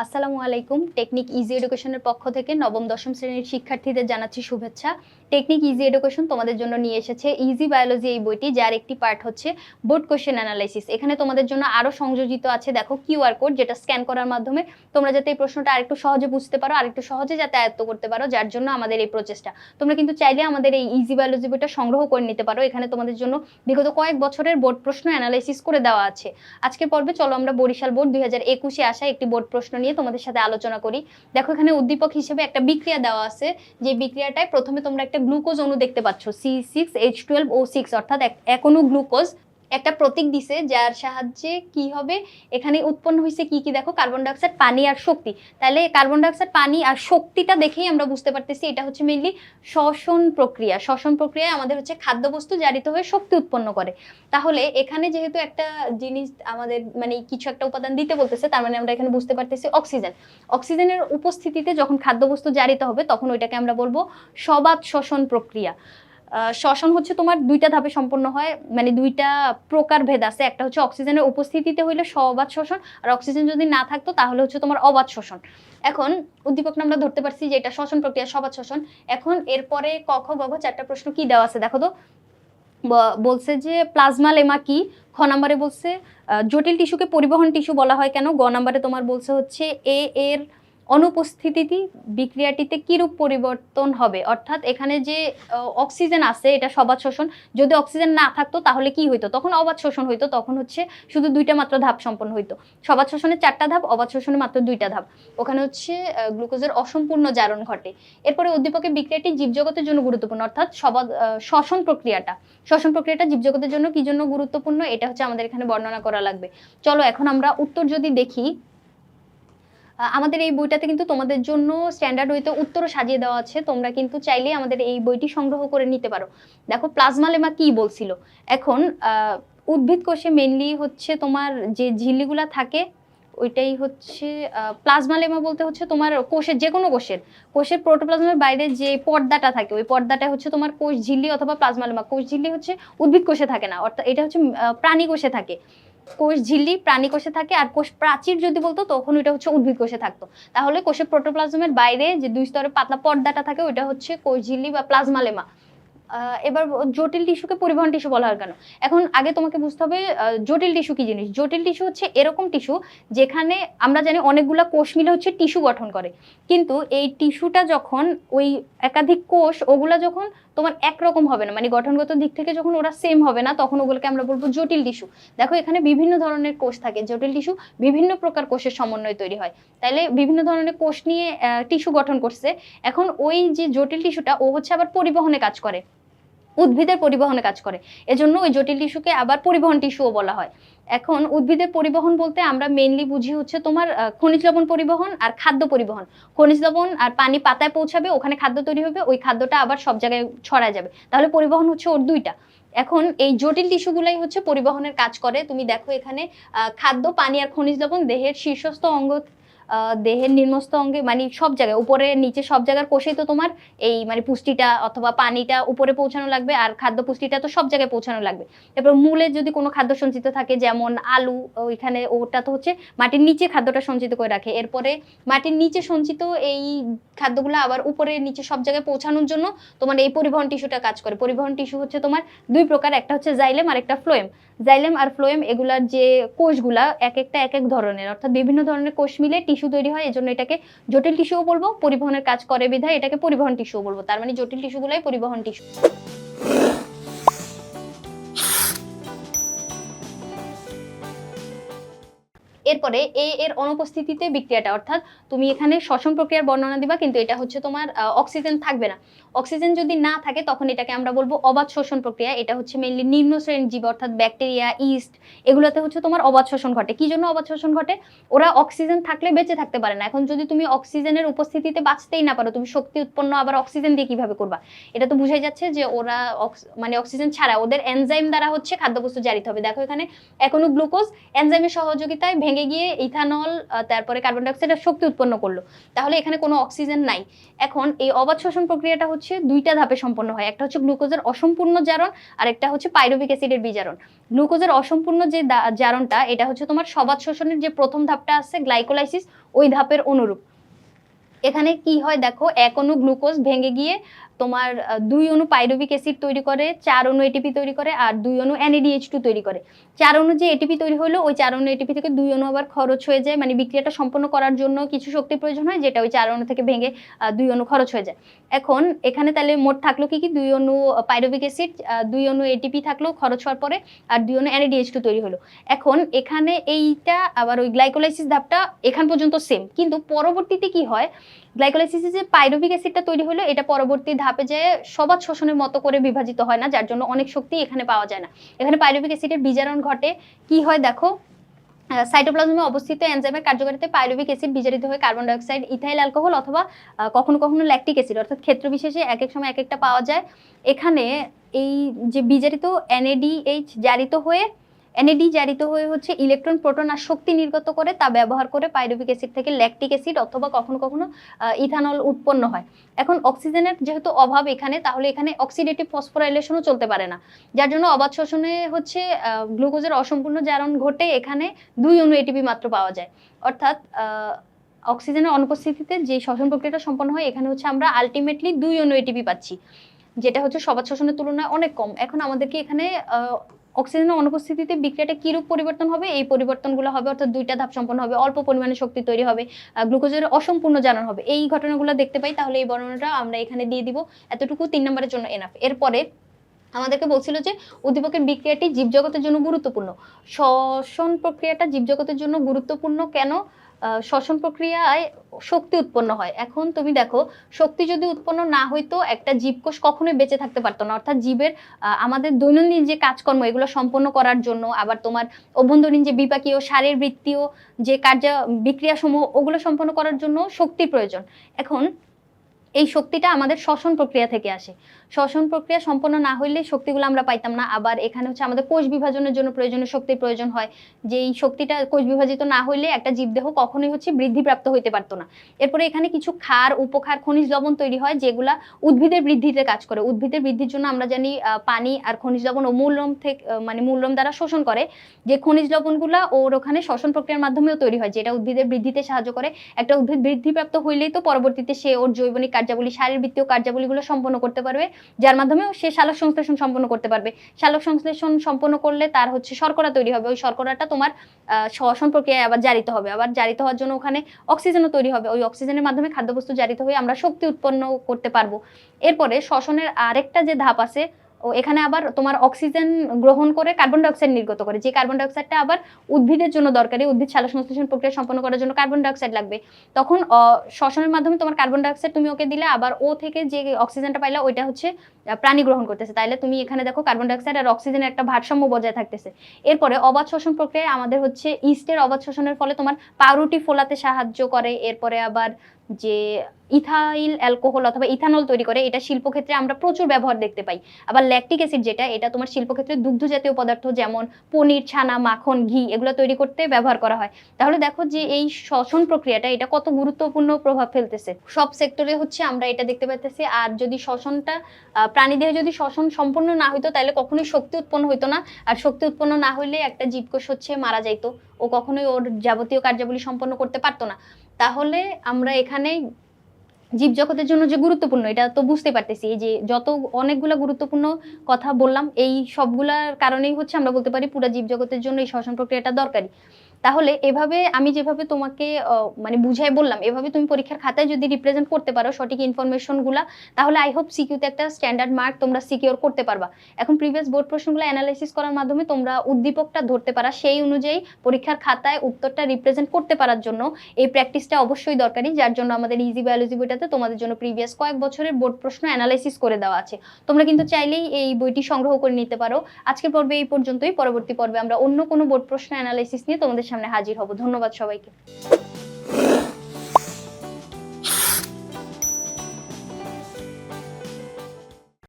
আসসালামু আলাইকুম। Technique easy এডুকেশনের পক্ষ থেকে নবম দশম শ্রেণির শিক্ষার্থীদের জানাচ্ছি শুভেচ্ছা। টেকনিক ইজি এডুকেশন তোমাদের জন্য নিয়ে এসেছে। ইজি বায়োলজি এই বইটি, যার একটি পার্ট হচ্ছে বোর্ড কোশ্চেন অ্যানালাইসিস এখানে তোমাদের জন্য আরও সংযোজিত আছে, দেখো কিউআর কোড যেটা স্ক্যান করার মাধ্যমে তোমরা যাতে এই প্রশ্নটা আরেকটু সহজে বুঝতে পারো, আরেকটু সহজে যাতে আয়ত্ত করতে পারো, যার জন্য আমাদের এই প্রচেষ্টা তোমরা কিন্তু চাইলে আমাদের এই ইজি বায়োলজি বইটা সংগ্রহ করে নিতে পারো। এখানে তোমাদের জন্য বিগত কয়েক বছরের বোর্ড প্রশ্ন অ্যানালাইসিস করে দেওয়া আছে। আজকের পর্বে চলো আমরা বরিশাল বোর্ড দুই হাজার একুশে আসা একটি বোর্ড প্রশ্ন নিয়ে তোমাদের সাথে আলোচনা করি। দেখো এখানে উদ্দীপক হিসেবে একটা বিক্রিয়া দেওয়া আছে। যে বিক্রিয়াটায় প্রথমে তোমরা একটা গ্লুকোজ অণু দেখতে পাচ্ছ C six H twelve O six অর্থাৎ এক- অণু গ্লুকোজ একটা প্রতীক দিছে, যার সাহায্যে কি হবে? এখানে উৎপন্ন হয়েছে কি কি? দেখো কার্বন ডাইঅক্সাইড পানি আর শক্তি। তাহলে কার্বন ডাইঅক্সাইড পানি আর শক্তিটা দেখেই আমরা বুঝতে পারতেছি, এটা হচ্ছে মেইনলি শ্বসন প্রক্রিয়া। শ্বসন প্রক্রিয়ায় আমাদের হচ্ছে খাদ্যবস্তু জারিত হয়ে শক্তি উৎপন্ন করে। তাহলে এখানে যেহেতু একটা জিনিস আমাদের মানে কিছু একটা উপাদান দিতে বলতেছে, তার মানে আমরা এখানে বুঝতে পারতেছি অক্সিজেন অক্সিজেনের উপস্থিতিতে যখন খাদ্যবস্তু জারিত হবে, তখন ওইটাকে আমরা বলব সবাত শ্বসন প্রক্রিয়া। শ্বসন হচ্ছে তোমার দুইটা ধাপে সম্পন্ন হয়। মানে দুইটা প্রকার ভেদ আছে। একটা হচ্ছে অক্সিজেনের উপস্থিতিতে হইলে সবাত শোষণ আর অক্সিজেন যদি না থাকতো তাহলে হচ্ছে তোমার অবাধ শোষণ এখন উদ্দীপক আমরা ধরতে পারছি যে এটা শ্বসন প্রক্রিয়া, সবাত শোষণ এখন এরপরে ক, খ, গ ঘ চারটা প্রশ্ন কি দেওয়া আছে দেখো তো। বলছে যে প্লাজমা লেমা কি? খ নাম্বারে বলছে জটিল টিস্যুকে পরিবহন টিস্যু বলা হয় কেন? গ নাম্বারে তোমার বলছে হচ্ছে এ এর অনুপস্থিতি বিক্রিয়াটিতে কিরূপ পরিবর্তন হবে? অর্থাৎ এখানে যে অক্সিজেন আছে, এটা সবাদ শোষণ। যদি অক্সিজেন না থাকতো, তাহলে কি হইতো? তখন অবাধ শোষণ হইতো, তখন হচ্ছে শুধু দুইটা মাত্র ধাপ সম্পন্ন হইতো। সবাদ শোষণের চারটা ধাপ অবাধ শোষণের মাত্র দুইটা ধাপ। ওখানে হচ্ছে গ্লুকোজের অসম্পূর্ণ জারণ ঘটে। এরপরে উদ্দীপকের বিক্রিয়াটি জীবজগতের জন্য গুরুত্বপূর্ণ। অর্থাৎ সবাদ শ্বসন প্রক্রিয়াটা। শ্বসন প্রক্রিয়াটা জীবজগতের জন্য কি জন্য গুরুত্বপূর্ণ? এটা হচ্ছে আমাদের এখানে বর্ণনা করা লাগবে। চলো এখন আমরা উত্তর যদি দেখি আমাদের এই বইটাতে কিন্তু তোমাদের জন্য স্ট্যান্ডার্ড হইতে উত্তরও সাজিয়ে দেওয়া আছে। তোমরা কিন্তু চাইলেই আমাদের এই বইটি সংগ্রহ করে নিতে পারো। দেখো প্লাজমা লেমা কি বলছিল? এখন উদ্ভিদ কোষে মেনলি হচ্ছে তোমার যে ঝিল্লিগুলা থাকে, ওইটাই হচ্ছে প্লাজমা লেমা বলতে হচ্ছে তোমার কোষের যে কোনো কোষের। কোষের প্রোটোপ্লাজমের বাইরে যে পর্দাটা থাকে, ওই পর্দাটা হচ্ছে তোমার কোষ ঝিল্লি অথবা প্লাজমা লেমা কোষ ঝিল্লি হচ্ছে উদ্ভিদ কোষে থাকে না, অর্থাৎ এটা হচ্ছে প্রাণী কোষে থাকে। কোষ ঝিল্লি প্রাণী কোষে থাকে আর কোষ প্রাচীর যদি বলতো, তখন ওইটা হচ্ছে উদ্ভিদ কোষে থাকতো। তাহলে কোষের প্রোটোপ্লাজমের বাইরে যে দুই স্তরের পাতলা পর্দাটা থাকে, ওইটা হচ্ছে কোষ ঝিল্লি বা প্লাজমা লেমা এবার জটিল টিস্যুকে পরিবহন টিস্যু বলা হয় কেন? এখন আগে তোমাকে বুঝতে হবে জটিল টিস্যু কি জিনিস? জটিল টিস্যু হচ্ছে এরকম টিস্যু যেখানে আমরা জানি অনেকগুলা কোষ মিলে হচ্ছে টিস্যু গঠন করে। কিন্তু এই টিস্যুটা যখন ওই একাধিক কোষ, ওগুলা যখন তোমার একরকম হবে না। মানে গঠনগত দিক থেকে যখন ওরা সেম হবে না, তখন ওগুলোকে আমরা বলব জটিল টিস্যু দেখো, এখানে বিভিন্ন ধরনের কোষ থাকে। জটিল টিস্যু বিভিন্ন প্রকার কোষের সমন্বয় তৈরি হয়। তাইলে বিভিন্ন ধরনের কোষ নিয়ে টিস্যু গঠন করছে। এখন ওই যে জটিল টিস্যুটা ও হচ্ছে আবার পরিবহনে কাজ করে। উদ্ভিদের পরিবহনে কাজ করে। এজন্য ওই জটিল টিস্যুকে আবার পরিবহন টিস্যুও বলা হয়। এখন উদ্ভিদের পরিবহন বলতে আমরা মেইনলি বুঝি হচ্ছে তোমার খনিজ লবণ পরিবহন আর খাদ্য পরিবহন। খনিজ লবণ আর পানি পাতায় পৌঁছাবে, ওখানে খাদ্য তৈরি হবে, ওই খাদ্যটা আবার সব জায়গায় ছড়ায় যাবে। তাহলে পরিবহন হচ্ছে ওর দুইটা। এখন এই জটিল টিস্যুগুলাই হচ্ছে পরিবহনের কাজ করে। তুমি দেখো এখানে খাদ্য, পানি আর খনিজ লবণ দেহের শীর্ষস্থ অঙ্গ দেহের নিম্নস্থ অঙ্গে মানে সব জায়গায়, উপরে, নিচে সব জায়গার কোষেই তো তোমার এই মানে পুষ্টিটা অথবা পানিটা উপরে পৌঁছানো লাগবে আর খাদ্য পুষ্টিটা তো সব জায়গায় পৌঁছানো লাগবে। তারপর মূলে যদি কোনো খাদ্য সঞ্চিত থাকে, যেমন আলু, ওইখানে ওটা তো হচ্ছে মাটির নিচে খাদ্যটা সঞ্চিত করে রাখে। এরপরে মাটির নিচে সঞ্চিত এই খাদ্যগুলো আবার উপরে, নিচে সব জায়গায় পৌঁছানোর জন্য তোমার এই পরিবহন টিস্যুটা কাজ করে। পরিবহন টিস্যু হচ্ছে তোমার দুই প্রকার, একটা হচ্ছে জাইলেম আর একটা ফ্লোয়েম। জাইলেম আর ফ্লোয়েম এগুলার যে কোষগুলা এক একটা এক এক ধরনের, অর্থাৎ বিভিন্ন ধরনের কোষ মিলে টিস্যু তৈরি হয়, এজন্য এটাকে জটিল টিস্যুও বলব, পরিবহনের কাজ করে বিধায় এটাকে পরিবহন টিস্যুও বলব। তার মানে জটিল টিস্যুগুলাই পরিবহন টিস্যু এরপরে এ এর অনুপস্থিতিতে বিক্রিয়াটা, অর্থাৎ তুমি এখানে শ্বসন প্রক্রিয়ার বর্ণনা দিবা, কিন্তু এটা হচ্ছে তোমার অক্সিজেন থাকবে না। অক্সিজেন যদি না থাকে, তখন এটাকে আমরা বলব অবাধ শোষণ প্রক্রিয়া। এটা হচ্ছে মেইনলি নিম্ন শ্রেণির জীব, অর্থাৎ ব্যাকটেরিয়া ইস্ট এগুলোতে হচ্ছে তোমার অবাধ শোষণ ঘটে। কি জন্য অবাধ শোষণ ঘটে? ওরা অক্সিজেন থাকলে বেঁচে থাকতে পারে না। এখন যদি তুমি অক্সিজেনের উপস্থিতিতে বাঁচতেই না পারো, তুমি শক্তি উৎপন্ন আবার অক্সিজেন দিয়ে কীভাবে করবা? এটা তো বুঝাই যাচ্ছে যে ওরা মানে অক্সিজেন ছাড়া ওদের এনজাইম দ্বারা হচ্ছে খাদ্যবস্তু জারিত হবে। দেখো এখানে এখনও গ্লুকোজ এনজাইমের সহযোগিতায় ভেঙে ভেঙে গিয়ে ইথানল তারপরে কার্বন ডাইঅক্সাইড শক্তি উৎপন্ন করল। তাহলে এখানে কোনো অক্সিজেন নাই। এখন এই অবাধ শ্বসন প্রক্রিয়াটা হচ্ছে দুইটা ধাপে সম্পন্ন হয়। একটা হচ্ছে গ্লুকোজের অসম্পূর্ণ জারণ আর একটা হচ্ছে পাইরুভিক অ্যাসিডের বিজারণ। গ্লুকোজের অসম্পূর্ণ যে জারণটা, এটা হচ্ছে তোমার সবাদ শোষণের যে প্রথম ধাপটা আছে গ্লাইকোলাইসিস ওই ধাপের অনুরূপ। এখানে কি হয় দেখো, এক অণু গ্লুকোজ ভেঙে গিয়ে তোমার দুই অণু পাইরুভিক অ্যাসিড তৈরি করে, চার অণু এটিপি তৈরি করে, আর দুই অণু এনএডিএইচ টু তৈরি করে। চার অণু যে এটিপি তৈরি হলো, ওই চার অণু এটিপি থেকে দুই অণু আবার খরচ হয়ে যায়। মানে বিক্রিয়াটা সম্পন্ন করার জন্য কিছু শক্তির প্রয়োজন হয়, যেটা ওই চার অণু থেকে ভেঙে দুই অণু খরচ হয়ে যায়। এখন এখানে তাহলে মোট থাকল কি কি? দুই অণু পাইরুভিক অ্যাসিড দুই অণু এটিপি থাকল খরচ হওয়ার পরে, আর দুই অণু এনএডিএইচ টু তৈরি হলো। এখন এখানে এইটা আবার ওই গ্লাইকোলাইসিস ধাপটা এখান পর্যন্ত সেম কিন্তু পরবর্তীতে কি হয়? গ্লাইকোলাইসিসে যে পাইরুভিক অ্যাসিডটা তৈরি হলো, এটা পরবর্তী ধাপে যে সবাদ শোষণের মতো করে বিভাজিত হয় না, যার জন্য অনেক শক্তি এখানে পাওয়া যায় না। এখানে পাইরুভিক অ্যাসিডের বিজারণ ঘটে। কি হয় দেখো? সাইটোপ্লাজমে অবস্থিত এনজাইমের কার্যকারিতায় পাইরুভিক অ্যাসিড বিজারিত হয়ে কার্বন ডাইঅক্সাইড ইথাইল অ্যালকোহল অথবা কখনো কখনো ল্যাকটিক অ্যাসিড অর্থাৎ ক্ষেত্র বিশেষে এক এক সময় এক একটা পাওয়া যায়। এখানে এই যে বিজারিত এনএডিএইচ জারিত হয়ে এনএডি জারিত হয়ে হচ্ছে ইলেকট্রন প্রোটন আর শক্তি নির্গত করে তা ব্যবহার করে পাইরুভিক অ্যাসিড থেকে ল্যাকটিক অ্যাসিড অথবা কখনো কখনো ইথানল উৎপন্ন হয়। এখন অক্সিজেনের যেহেতু অভাব এখানে, তাহলে এখানে অক্সিডেটিভ ফসফোরাইলেশনও চলতে পারে না। যার জন্য অবাধ শোষণে হচ্ছে গ্লুকোজের অসম্পূর্ণ জারণ ঘটে এখানে দুই অণু এটিপি মাত্র পাওয়া যায়। অর্থাৎ অক্সিজেনের অনুপস্থিতিতে যে শ্বসন প্রক্রিয়াটা সম্পন্ন হয়, এখানে হচ্ছে আমরা আলটিমেটলি দুই অণু এটিপি পাচ্ছি। যেটা হচ্ছে সবাদ শোষণের তুলনায় অনেক কম। এখন আমাদেরকে এখানে অক্সিজেনের অনুপস্থিতিতে বিক্রিয়াটা কীরূপ পরিবর্তন হবে? এই পরিবর্তনগুলো হবে, অর্থাৎ দুইটা ধাপ সম্পন্ন হবে, অল্প পরিমাণে শক্তি তৈরি হবে গ্লুকোজের অসম্পূর্ণ জানানো হবে। এই ঘটনাগুলো দেখতে পাই, তাহলে এই বর্ণনাটা আমরা এখানে দিয়ে দিব। এতটুকু তিন নম্বরের জন্য এনাফ এরপরে আমাদেরকে বলছিল যে উদ্দীপকের বিক্রিয়াটি জীবজগতের জন্য গুরুত্বপূর্ণ। শ্বসন প্রক্রিয়াটা জীবজগতের জন্য গুরুত্বপূর্ণ কেন? শ্বসন প্রক্রিয়ায় শক্তি উৎপন্ন হয়। এখন তুমি দেখো, শক্তি যদি উৎপন্ন না হইতো একটা জীবকোষ কখনোই বেঁচে থাকতে পারতো না। অর্থাৎ জীবের আমাদের দৈনন্দিন যে কাজকর্ম, এগুলো সম্পন্ন করার জন্য, আবার তোমার অভ্যন্তরীণ যে বিপাকীয় শারীর বৃত্তীয় যে কার্য, বিক্রিয়াসমূহ, ওগুলো সম্পন্ন করার জন্য শক্তির প্রয়োজন। এখন এই শক্তিটা আমাদের শ্বসন প্রক্রিয়া থেকে আসে। শ্বসন প্রক্রিয়া সম্পন্ন না হইলে শক্তিগুলো আমরা পাইতাম না। আবার এখানে হচ্ছে আমাদের কোষ বিভাজনের জন্য প্রয়োজনীয় শক্তির প্রয়োজন হয়। যে এই শক্তিটা কোষ বিভাজিত না হইলে একটা জীবদেহ কখনোই হচ্ছে বৃদ্ধিপ্রাপ্ত হইতে পারতো না। এরপরে এখানে কিছু ক্ষার, উপক্ষার, খনিজ লবণ তৈরি হয়, যেগুলা উদ্ভিদের বৃদ্ধিতে কাজ করে। উদ্ভিদের বৃদ্ধির জন্য আমরা জানি পানি আর খনিজ লবণ ও মূলরম থেকে মানে মূলরম দ্বারা শোষণ করে। যে খনিজ লবণগুলা ওর ওখানে শ্বসন প্রক্রিয়ার মাধ্যমেও তৈরি হয়, যেটা উদ্ভিদের বৃদ্ধিতে সাহায্য করে। একটা উদ্ভিদ বৃদ্ধিপ্রাপ্ত হইলেই তো পরবর্তীতে সে ওর জৈবনিক কার্যাবলী, শারীরবৃত্তীয় কার্যাবলীগুলো সম্পন্ন করতে পারবে, যার মাধ্যমে সে শালক সংশ্লেষণ সম্পন্ন করতে পারবে। শালক সংশ্লেষণ সম্পন্ন করলে তার হচ্ছে শর্করা তৈরি হবে। ওই শর্করাটা তোমার শ্বসন প্রক্রিয়ায় আবার জারিত হবে। আবার জারিত হওয়ার জন্য ওখানে অক্সিজেনও তৈরি হবে। ওই অক্সিজেনের মাধ্যমে খাদ্যবস্তু জারিত হয়ে আমরা শক্তি উৎপন্ন করতে পারব। এরপরে শ্বসনের আরেকটা যে ধাপ আছে ও এখানে আবার তোমার অক্সিজেন গ্রহণ করে কার্বন ডাইঅক্সাইড নির্গত করে। যে কার্বন ডাইঅক্সাইডটা আবার উদ্ভিদের জন্য দরকারি, উদ্ভিদ সালোক সংশ্লেষণ প্রক্রিয়া সম্পন্ন করার জন্য কার্বন ডাইঅক্সাইড লাগবে। তখন শ্বসনের মাধ্যমে তোমার কার্বন ডাইঅক্সাইড তুমি ওকে দিলে, আবার ও থেকে যে অক্সিজেনটা পাইলা, ওইটা হচ্ছে প্রাণী গ্রহণ করতেছে। তাইলে তুমি এখানে দেখো কার্বন ডাইঅক্সাইড আর অক্সিজেনের একটা ভারসাম্য বজায় থাকতেছে। এরপরে অবাধ শ্বসন প্রক্রিয়ায় আমাদের হচ্ছে ইস্টের অবাধ শোষণের ফলে তোমার পাউরুটি ফোলাতে সাহায্য করে। এরপরে আবার যে ইথাইল অ্যালকোহল অথবা ইথানল তৈরি করে, এটা শিল্পক্ষেত্রে আমরা প্রচুর ব্যবহার দেখতে পাই। আবার ল্যাকটিক অ্যাসিড যেটা, এটা তোমার শিল্পক্ষেত্রে দুগ্ধ জাতীয় পদার্থ যেমন পনির, ছানা, মাখন, ঘি, এগুলো তৈরি করতে ব্যবহার করা হয়। তাহলে দেখো যে এই শ্বসন প্রক্রিয়াটা, এটা কত গুরুত্বপূর্ণ প্রভাব ফেলতেছে। সব সেক্টরে হচ্ছে আমরা এটা দেখতে পাইতেছি। আর যদি শ্বসনটা প্রাণীদেহে যদি শ্বসন সম্পূর্ণ না হইতো, তাহলে কখনোই শক্তি উৎপন্ন হইতো না। আর শক্তি উৎপন্ন না হইলে একটা জীবকোষ হচ্ছে মারা যাইতো। ও কখনোই ওর যাবতীয় কার্যাবলী সম্পন্ন করতে পারতো না। তাহলে আমরা এখানে জীবজগতের জন্য যে গুরুত্বপূর্ণ, এটা তো বুঝতে পারতেছি, এই যে যত অনেকগুলো গুরুত্বপূর্ণ কথা বললাম, এই সবগুলার কারণেই হচ্ছে আমরা বলতে পারি পুরো জীবজগতের জন্য এই শ্বসন প্রক্রিয়াটা দরকারি। তাহলে এভাবে আমি যেভাবে তোমাকে মানে বুঝাই বললাম, এভাবে তুমি পরীক্ষার খাতায় যদি রিপ্রেজেন্ট করতে পারো সঠিক ইনফরমেশনগুলা তাহলে আই হোপ সিকিউতে একটা স্ট্যান্ডার্ড মার্ক তোমরা সিকিউর করতে পারবা। এখন প্রিভিয়াস বোর্ড প্রশ্নগুলো অ্যানালাইসিস করার মাধ্যমে তোমরা উদ্দীপকটা ধরতে পারা, সেই অনুযায়ী পরীক্ষার খাতায় উত্তরটা রিপ্রেজেন্ট করতে পারার জন্য এই প্র্যাকটিসটা অবশ্যই দরকারি, যার জন্য আমাদের ইজি বায়োলজি বইটাতে তোমাদের জন্য প্রিভিয়াস কয়েক বছরের বোর্ড প্রশ্ন অ্যানালাইসিস করে দেওয়া আছে। তোমরা কিন্তু চাইলেই এই বইটি সংগ্রহ করে নিতে পারো। আজকের পর্বে এই পর্যন্তই, পরবর্তী পর্বে আমরা অন্য কোনো বোর্ড প্রশ্ন অ্যানালাইসিস নিয়ে তোমাদের সামনে হাজির হব। ধন্যবাদ সবাইকে।